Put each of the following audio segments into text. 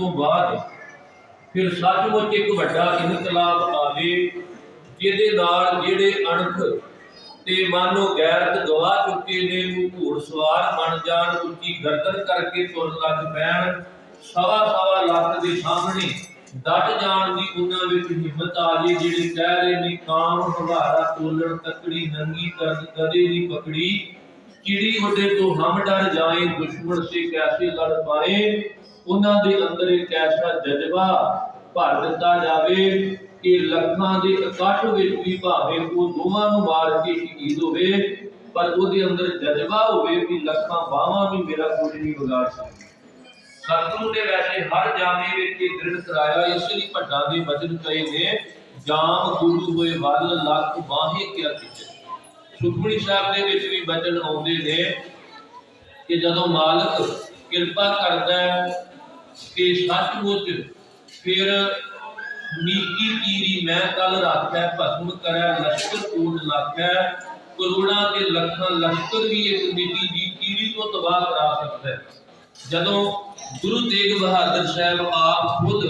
ਤੋਂ ਬਾਅਦ ਫਿਰ ਸੱਚਮੁੱਚ ਇੱਕ ਵੱਡਾ ਇਨਕਲਾਬ ਆਵੇ, ਜਿਹਦੇ ਨਾਲ ਜਿਹੜੇ ਅਣਖ ਤੇ ਮਾਨੋ ਗੈਰਤ ਗਵਾ ਚੁੱਕੇ ਨੇ, ਉਹ ਘੋੜ ਬਣ ਜਾਣ, ਉੱਚੀ ਗਰਦਨ ਕਰਕੇ ਤੁਰਨ ਲੱਗ ਪੈਣ, ਸਵਾ ਸਵਾ ਲੱਖ ਦੇ ਸਾਹਮਣੇ ਡਟ ਜਾਣ ਦੀ ਉਹਨਾਂ ਵਿੱਚ ਹਿੰਮਤ ਆ ਜੇ, ਜਿਹੜੇ ਕਹਿ ਰਹੇ ਨੇ, ਕਾਮ ਹਵਾਰਾ ਤੋਲਣ, ਤਕੜੀ, ਨੰਗੀ ਕਰਨ, ਕਦੇ ਨਹੀਂ ਪਕੜੀ। ਚਿੜੀ ਵੱਡੇ ਤੋਂ ਹਮ ਡਰ ਜਾਏ, ਦੁਸ਼ਮਣ ਸੇ ਕੈਸੇ ਲੜ ਪਾਏ? ਉਹਨਾਂ ਦੇ ਅੰਦਰ ਇੱਕ ਐਸਾ ਜਜ਼ਬਾ ਭਰ ਦਿੱਤਾ ਜਾਵੇ ਕਿ ਲੱਖਾਂ ਦੇ ਇਕੱਠ ਵਿੱਚ ਵੀ ਭਾਵੇਂ ਉਹ ਦੋਵਾਂ ਨੂੰ ਮਾਰ ਕੇ ਸ਼ਹੀਦ ਹੋਵੇ, ਪਰ ਉਹਦੇ ਅੰਦਰ ਜਜ਼ਬਾ ਹੋਵੇ ਕਿ ਲੱਖਾਂ ਬਾਹਾਂ ਵੀ ਮੇਰਾ ਕੁਝ ਨਹੀਂ ਵਿਗਾੜ ਸਕਦੀ। ਸਤਿਗੁਰੂ ਨੇ ਵੈਸੇ ਹਰ ਜਾਮੇ ਵਿੱਚ ਇਹ ਦ੍ਰਿੜ ਕਰਾਇਆ, ਇਸ ਲਈ ਭੱਟਾਂ ਦੇ ਬਚਨ ਕਹੇ ਨੇ, ਜਾਮ ਗੁਰੂ ਹੋਏ ਵੱਲ, ਲੱਖ ਬਾਹੇ ਕਿਆ ਕਿਚ ਸੁਖਮਨੀ ਸਾਹਿਬ ਦੇ ਵਿੱਚ ਵੀ ਬਚਨ ਆਉਂਦੇ ਨੇ ਕਿ ਜਦੋਂ ਮਾਲਕ ਕਿਰਪਾ ਕਰਦਾ ਹੈ ਕਿ ਸੱਚਮੁੱਚ ਫਿਰ ਨੀਕੀ ਕੀਰੀ ਮੈਂ ਕਲ ਰਾਖੈ, ਭਸਮ ਕਰੈ, ਲਸ਼ਕਰ ਕੂਟ ਲਾਖੈ ਕਰੋੜਾਂ ਤੇ ਲੱਖਾਂ ਲਸ਼ਕਰ ਵੀ ਇੱਕ ਨਿੱਕੀ ਜੀ ਕੀਰੀ ਤੋਂ ਤਬਾਹ ਕਰਾ ਸਕਦਾ ਹੈ। ਜਦੋਂ ਗੁਰੂ ਤੇਗ ਬਹਾਦਰ ਸਾਹਿਬ ਆਪ ਖੁਦ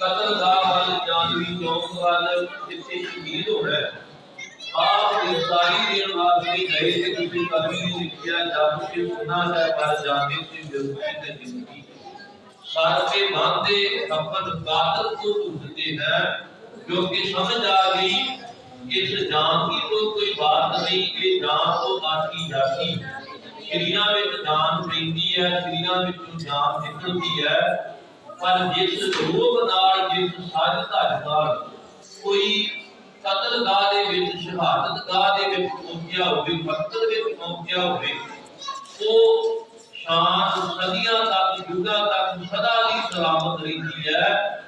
ਕਤਲ ਦਾ ਵੱਲ ਚਾਂਦਵੀ ਚੌਕ ਵੱਲ ਜਿੱਥੇ ਸ਼ਹੀਦ ਹੋਇਆ ਆਪ ਇਨਸਾਨੀ ਦੇਣ ਵਾਸਤੇ ਗਏ ਤੇ ਕਿਸੇ ਕਦਮੀ ਨੂੰ ਲਿਖਿਆ ਜਾਦੂ ਕੇ ਸੁਨਾ ਦਾ ਪਰ ਜਾਂਦੇ ਤੇ ਬਿਲਕੁਲ ਤੇ ਜ਼ਿੰਦਗੀ। ਸਾਚੇ ਬਾਂਦੇ ਹੱਪਤ ਬਾਦਲ ਕੋ ਢੂੰਡਦੇ ਹੈ, ਜੋ ਕਿ ਸਮਝ ਆ ਗਈ ਇਸ ਜਾਨ ਦੀ ਤੋਂ ਕੋਈ ਬਾਤ ਨਹੀਂ, ਇਹ ਜਾਨ ਤੋਂ ਆਕੀ ਜਾਤੀ। ਕਿਰਿਆ ਵਿੱਚ ਜਾਨ ਪੈਂਦੀ ਹੈ, ਕਿਰਿਆ ਵਿੱਚੋਂ ਜਾਨ ਨਿਕਲਦੀ ਹੈ। ਪਰ ਜਿਸ ਰੋਗ ਨਾਲ, ਜਿਸ ਸਾਧ ਧਾਰ ਨਾਲ ਕੋਈ ਕਤਲਗਾਹ ਦੇ ਵਿੱਚ ਸ਼ਹਾਦਤਗਾਹ ਦੇ ਵਿੱਚ ਪਹੁੰਚਿਆ ਹੋਵੇ ਮਕਤਲ ਵਿੱਚ ਪਹੁੰਚਿਆ ਹੋਵੇ, ਉਹ ਸ਼ਾਨ ਸਦੀਆਂ ਤੱਕ, ਯੁੱਗਾਂ ਤੱਕ ਸਦਾ ਲਈ ਸਲਾਮਤ ਰਹਿੰਦੀ ਹੈ।